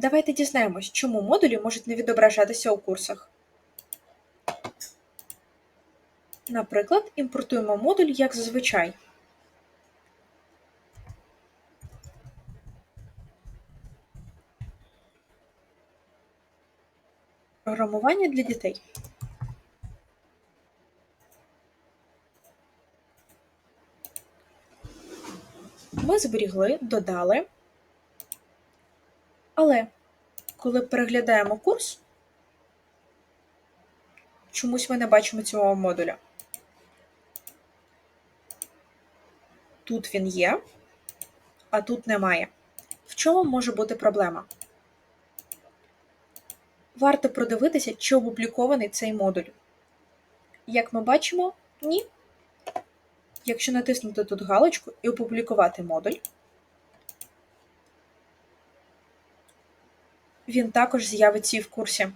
Давайте дізнаємось, чому модулі можуть не відображатися у курсах. Наприклад, імпортуємо модуль як зазвичай. Програмування для дітей. Ми зберігли, додали. Але коли переглядаємо курс, чомусь ми не бачимо цього модуля. Тут він є, а тут немає. В чому може бути проблема? Варто продивитися, чи опублікований цей модуль. Як ми бачимо, ні. Якщо натиснути тут галочку і опублікувати модуль, він також з'явиться і в курсі.